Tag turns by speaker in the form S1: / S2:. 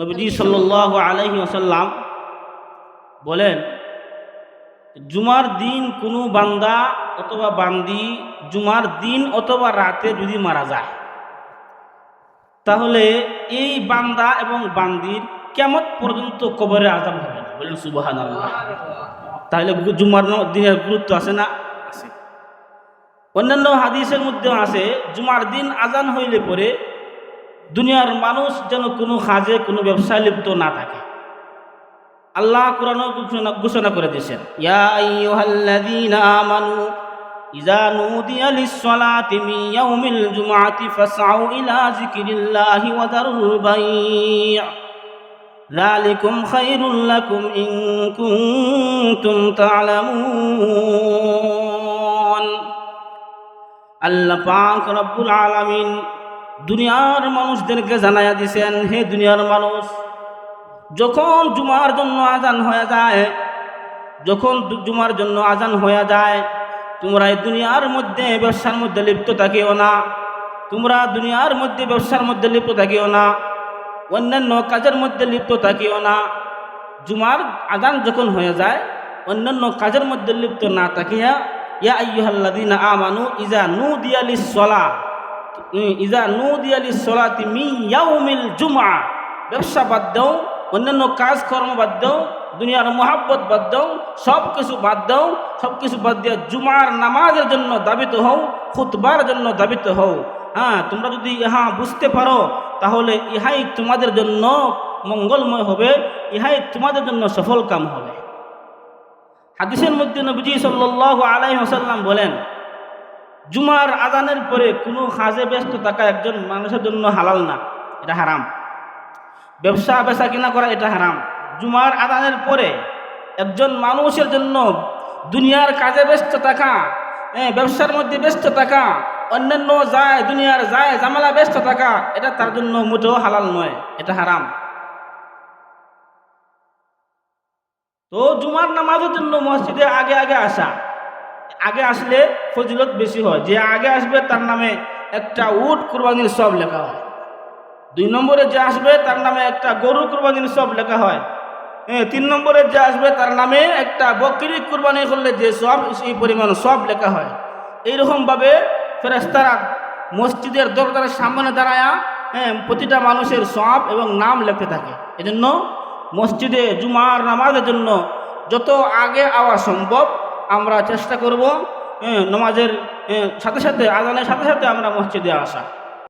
S1: নবীজি সাল্লাহ আলহি আসাল্লাম বলেন, জুমার দিন কোনো বান্দা অথবা বান্দি জুমার দিন অথবা রাতে যদি মারা যায়, তাহলে এই বান্দা এবং বান্দির কেমন পর্যন্ত কবরে আজাব হবে? বলেন সুবাহান তাহলে জুমার দিনের গুরুত্ব আছে না? অন্যান্য হাদিসের মধ্যেও আছে, জুমার দিন আজান হইলে পরে দুনিয়ার মানুষ যেন কোনো কাজে, কোনো ব্যবসায় লিপ্ত না থাকে। আল্লাহ কোরআন ঘোষণা করে দিয়েছেন, ইয়া আইয়ুহাল্লাযীনা আমানু ইযা নুদিয়া লিস-সালাতি মিন ইয়াউমিল জুমআতি ফাসআউ ইলা যিকরিল্লাহি ওয়া দারুল বাই' যালিকুম খায়রুল লাকুম ইন কুনতুম তা'লামুন। আল্লাহ পাক রব্বুল আলামিন দুনিয়ার মানুষদেরকে জানাইয়া দিছেন, হে দুনিয়ার মানুষ, যখন জুমার জন্য আজান হয়ে যায়, যখন জুমার জন্য আজান হয়ে যায়, তোমরা এই দুনিয়ার মধ্যে ব্যবসার মধ্যে লিপ্ত থাকিও না, তোমরা দুনিয়ার মধ্যে ব্যবসার মধ্যে লিপ্ত থাকিও না, অন্যান্য কাজের মধ্যে লিপ্ত থাকিও না, জুমার আজান যখন হয়ে যায়, অন্যান্য কাজের মধ্যে লিপ্ত না থাকিয়া, ইয়া আইয়ুহাল্লাযীনা আমানু ইজা নুদিয়া লিস-সালাহ। ইজা নুদিয়া লিস-সালাতি মিন ইয়াউমিল জুমআ। ব্যবসা বাদ দাও, অন্যান্য কাজকর্ম বাদ দাও, দুনিয়ার মোহাব্বত বাদ দাও সব কিছু বাদ দাও সব কিছু বাদ দিয়ে জুমার নামাজের জন্য দাবিত হও, খুতবার জন্য দাবিত হও। হ্যাঁ তোমরা যদি ইহা বুঝতে পারো, তাহলে ইহাই তোমাদের জন্য মঙ্গলময় হবে, ইহাই তোমাদের জন্য সফল কাম হবে। হাদিসের মধ্যে নবীজি সাল্লাল্লাহু আলাইহি ওয়াসাল্লাম বলেন জুমার আজানের পরে কোনো কাজে ব্যস্ত থাকা একজন মানুষের জন্য হালাল না, এটা হারাম। ব্যবসা বেচা কিনা করা এটা হারাম। জুমার আদানের পরে একজন মানুষের জন্য দুনিয়ার কাজে ব্যস্ত থাকা ব্যবসার মধ্যে ব্যস্ত থাকা, অন্যান্য যায় দুনিয়ার যায় জামালা ব্যস্ত থাকা, এটা তার জন্য মোটেও হালাল নয়, এটা হারাম। তো জুমার নামাজের জন্য মসজিদে আগে আগে আসা। আগে আসলে ফজিলত বেশি হয়। যে আগে আসবে তার নামে একটা উট কুরবানির সব লেখা হয়। দুই নম্বরে যে আসবে তার নামে একটা গরু কুরবানির সব লেখা হয়। হ্যাঁ, তিন নম্বরে যে আসবে তার নামে একটা বকরি কুরবানি করলে যে সব সেই পরিমাণ সব লেখা হয়। এইরকমভাবে ফেরেস্তারা মসজিদের দরজার সামনে দাঁড়ায়া হ্যাঁ প্রতিটা মানুষের সব এবং নাম লেখতে থাকে। এজন্য মসজিদে জুমার নামাজের জন্য যত আগে আওয়া সম্ভব আমরা চেষ্টা করব নমাজের সাথে সাথে আজানের সাথে সাথে আমরা মসজিদে আসা।